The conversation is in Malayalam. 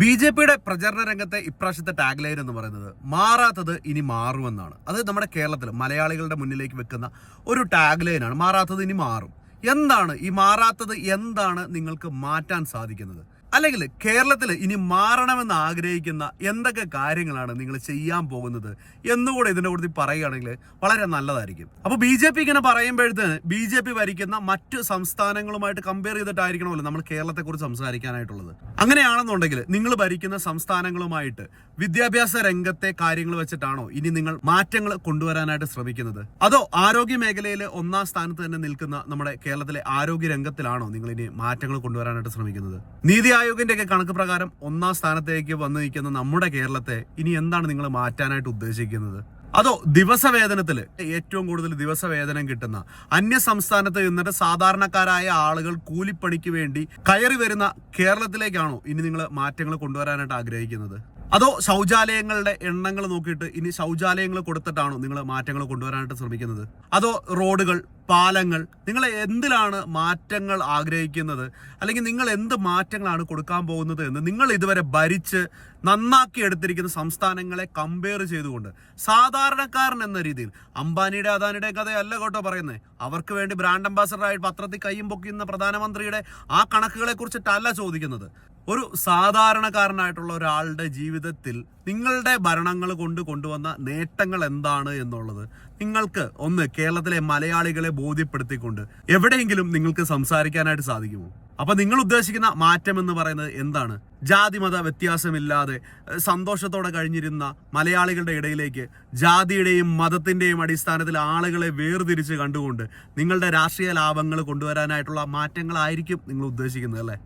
ബി ജെ പിയുടെ പ്രചരണ രംഗത്തെ ഇപ്രാവശ്യത്തെ ടാഗ് ലൈൻ എന്ന് പറയുന്നത് മാറാത്തത് ഇനി മാറുമെന്നാണ്. അത് നമ്മുടെ കേരളത്തിൽ മലയാളികളുടെ മുന്നിലേക്ക് വെക്കുന്ന ഒരു ടാഗ് ലൈനാണ് മാറാത്തത് ഇനി മാറും. എന്താണ്? ഈ മാറാത്തത് എന്താണ് നിങ്ങൾക്ക് മാറ്റാൻ സാധിക്കുന്നത്? അല്ലെങ്കിൽ കേരളത്തിൽ ഇനി മാറണമെന്ന് ആഗ്രഹിക്കുന്ന എന്തൊക്കെ കാര്യങ്ങളാണ് നിങ്ങൾ ചെയ്യാൻ പോകുന്നത് എന്നുകൂടെ ഇതിനെ കുറിച്ച് പറയുകയാണെങ്കിൽ വളരെ നല്ലതായിരിക്കും. അപ്പോൾ ബി ജെ പി ഇങ്ങനെ പറയുമ്പോഴത്തേന് ബി ജെ പി ഭരിക്കുന്ന മറ്റു സംസ്ഥാനങ്ങളുമായിട്ട് കമ്പയർ ചെയ്തിട്ടായിരിക്കണമല്ലോ നമ്മൾ കേരളത്തെക്കുറിച്ച് സംസാരിക്കാനായിട്ടുള്ളത്. അങ്ങനെയാണെന്നുണ്ടെങ്കിൽ നിങ്ങൾ ഭരിക്കുന്ന സംസ്ഥാനങ്ങളുമായിട്ട് വിദ്യാഭ്യാസ രംഗത്തെ കാര്യങ്ങൾ വെച്ചിട്ടാണോ ഇനി നിങ്ങൾ മാറ്റങ്ങൾ കൊണ്ടുവരാനായിട്ട് ശ്രമിക്കുന്നത്? അതോ ആരോഗ്യ മേഖലയിൽ ഒന്നാം സ്ഥാനത്ത് തന്നെ നിൽക്കുന്ന നമ്മുടെ കേരളത്തിലെ ആരോഗ്യ രംഗത്തിലാണോ നിങ്ങൾ ഇനി മാറ്റങ്ങൾ കൊണ്ടുവരാനായിട്ട് ശ്രമിക്കുന്നത്? നീതി ആയോഗിന്റെ ഒക്കെ കണക്ക് പ്രകാരം ഒന്നാം സ്ഥാനത്തേക്ക് വന്നു നിൽക്കുന്ന നമ്മുടെ കേരളത്തെ ഇനി എന്താണ് നിങ്ങൾ മാറ്റാനായിട്ട് ഉദ്ദേശിക്കുന്നത്? അതോ ദിവസവേതനത്തിൽ ഏറ്റവും കൂടുതൽ ദിവസവേതനം കിട്ടുന്ന അന്യ സംസ്ഥാനത്ത് നിന്നിട്ട് സാധാരണക്കാരായ ആളുകൾ കൂലിപ്പണിക്ക് വേണ്ടി കയറി വരുന്ന കേരളത്തിലേക്കാണോ ഇനി നിങ്ങൾ മാറ്റങ്ങൾ കൊണ്ടുവരാനായിട്ട് ആഗ്രഹിക്കുന്നത്? അതോ ശൗചാലയങ്ങളുടെ എണ്ണങ്ങൾ നോക്കിയിട്ട് ഇനി ശൗചാലയങ്ങൾ കൊടുത്തിട്ടാണോ നിങ്ങൾ മാറ്റങ്ങൾ കൊണ്ടുവരാനായിട്ട് ശ്രമിക്കുന്നത്? അതോ റോഡുകൾ പാലങ്ങൾ. നിങ്ങൾ എന്തിലാണ് മാറ്റങ്ങൾ ആഗ്രഹിക്കുന്നത്? അല്ലെങ്കിൽ നിങ്ങൾ എന്ത് മാറ്റങ്ങളാണ് കൊടുക്കാൻ പോകുന്നത് എന്ന് നിങ്ങൾ ഇതുവരെ ഭരിച്ച് നന്നാക്കി എടുത്തിരിക്കുന്ന സംസ്ഥാനങ്ങളെ കമ്പയർ ചെയ്തുകൊണ്ട്. സാധാരണക്കാരൻ എന്ന രീതിയിൽ. അംബാനിയുടെ അദാനിയുടെ കഥയല്ല കേട്ടോ പറയുന്നത് അവർക്ക് വേണ്ടി ബ്രാൻഡ് അംബാസഡറായി പത്രത്തിൽ കയ്യും പൊക്കിയുന്ന പ്രധാനമന്ത്രിയുടെ ആ കണക്കുകളെ കുറിച്ചിട്ടല്ല ചോദിക്കുന്നത്. ഒരു സാധാരണക്കാരനായിട്ടുള്ള ഒരാളുടെ ജീവിതത്തിൽ നിങ്ങളുടെ ഭരണങ്ങൾ കൊണ്ട് കൊണ്ടുവന്ന നേട്ടങ്ങൾ എന്താണ് എന്നുള്ളത് നിങ്ങൾക്ക് ഒന്ന് കേരളത്തിലെ മലയാളികളെ ബോധ്യപ്പെടുത്തിക്കൊണ്ട് എവിടെയെങ്കിലും നിങ്ങൾക്ക് സംസാരിക്കാനായിട്ട് സാധിക്കുമോ? അപ്പൊ നിങ്ങൾ ഉദ്ദേശിക്കുന്ന മാറ്റം എന്ന് പറയുന്നത് എന്താണ്? ജാതിമത വ്യത്യാസമില്ലാതെ സന്തോഷത്തോടെ കഴിഞ്ഞിരുന്ന മലയാളികളുടെ ഇടയിലേക്ക് ജാതിയുടെയും മതത്തിന്റെയും അടിസ്ഥാനത്തിൽ ആളുകളെ വേർതിരിച്ച് കണ്ടുകൊണ്ട് നിങ്ങളുടെ രാഷ്ട്രീയ ലാഭങ്ങൾ കൊണ്ടുവരാനായിട്ടുള്ള മാറ്റങ്ങളായിരിക്കും നിങ്ങൾ ഉദ്ദേശിക്കുന്നത് അല്ലേ?